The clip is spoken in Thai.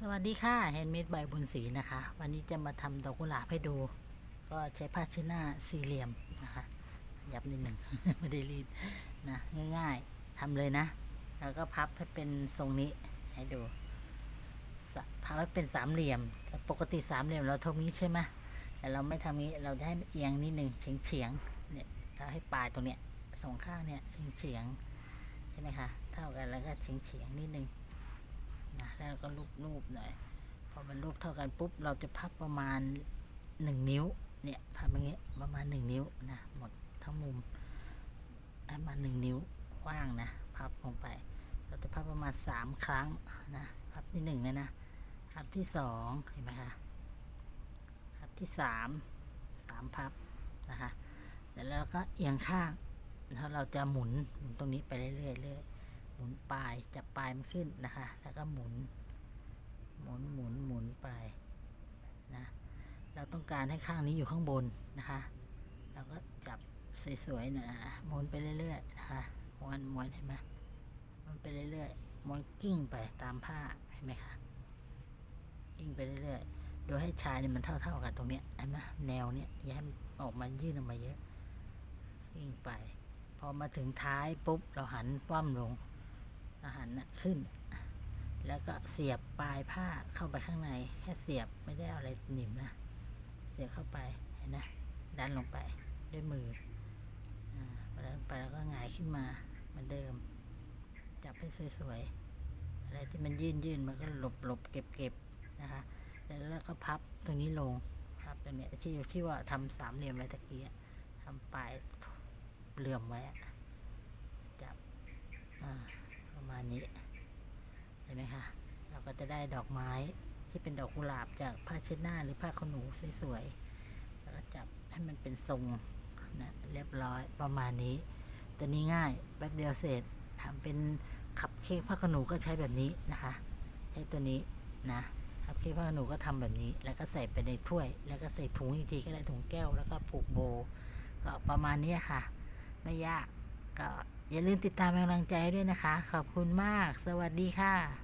สวัสดีค่ะแฮนด์เมดใบบุญศรีนะคะ วันนี้จะมาทำดอกกุหลาบให้ดู ก็ใช้ผ้าเชื้อหน้าสี่เหลี่ยมนะคะยับนิดหนึ่งไม่ได้รีดนะง่ายๆทำเลยนะ แล้วก็พับให้เป็นทรงนี้ให้ดูพับให้เป็นสามเหลี่ยม ปกติสามเหลี่ยมเราท่านี้ใช่ไหมแต่เราไม่ทำนี้เราจะให้เอียงนิดหนึ่งเฉียงเฉียงๆเนี่ยเราให้ปลายตรงเนี้ยสองข้างเนี่ยเฉียงเฉียงๆใช่ไหมคะเท่ากันแล้วก็เฉียงเฉียงๆนิดหนึ่ง นะแล้วก็ลูบๆหน่อยพอมันรูปเท่ากันปุ๊บเราจะพับประมาณหนึ่งนิ้วเนี่ยพับอย่างเงี้ยประมาณหนึ่งนิ้วนะหมดทั้งมุมประมาณหนึ่งนิ้วกว้างนะพับลงไป เราจะพับประมาณสามครั้งนะพับที่หนึ่งเลยนะพับที่สองเห็นไหมคะพับที่สามสามพับนะคะแล้วเราก็เอียงข้างแล้วเราจะหมุนหมุนตรงนี้ไปเรื่อยๆ หมุนปลายจับปลายมันขึ้นนะคะ แล้วก็หมุน หมุนหมุนหมุนไปนะเราต้องการให้ข้างนี้อยู่ข้างบนนะคะเราก็จับสวยๆนะหมุนไปเรื่อยๆนะคะม้วนม้วนเห็นไหมม้วนไปเรื่อยๆม้วนกิ้งไปตามผ้าเห็นไหมคะกิ้งไปเรื่อยๆโดยให้ชายเนี่ยมันเท่า ๆกับตรงเนี้ยเห็นไหมแนวเนี้ยอย่าให้มันออกมายื่นออกมาเยอะกิ้งไป พอมาถึงท้ายปุ๊บเราหันป้อมลง อาหารนะขึ้น แล้วก็เสียบปลายผ้าเข้าไปข้างใน แค่เสียบไม่ได้เอาอะไรหนิมนะ เสียบเข้าไปเห็นนะดันลงไปด้วยมืออ่าดันไปแล้วก็หงายขึ้นมาเหมือนเดิม จับให้สวยๆ อะไรที่มันยื่นยื่นมันก็หลบหลบเก็บเก็บนะคะแล้วก็พับตรงนี้ลงพับตรงเนี้ยที่ที่ว่าทำสามเหลี่ยมไว้ตะกี้อะทำปลายเหลื่อมไว้อะจับ อ่า ณนี้เห็นไหมคะเราก็จะได้ดอกไม้ที่เป็นดอกกุหลาบจากผ้าเช็ดหน้าหรือผ้าขนหนูสวยๆแล้วก็จับให้มันเป็นทรงนะเรียบร้อยประมาณนี้ตัวนี้ง่ายแป๊บเดียวเสร็จทำเป็นขับเค้กผ้าขนหนูก็ใช้แบบนี้นะคะ ใช้ตัวนี้นะขับเค้กผ้าขนหนูก็ทำแบบนี้ แล้วก็ใส่ไปในถ้วย แล้วก็ใส่ถุงอีกทีก็ได้ถุงแก้วแล้วก็ผูกโบก็ประมาณนี้ค่ะ ไม่ยาก ก็อย่าลืมติดตามเป็นกำลังใจด้วยนะคะ ขอบคุณมาก สวัสดีค่ะ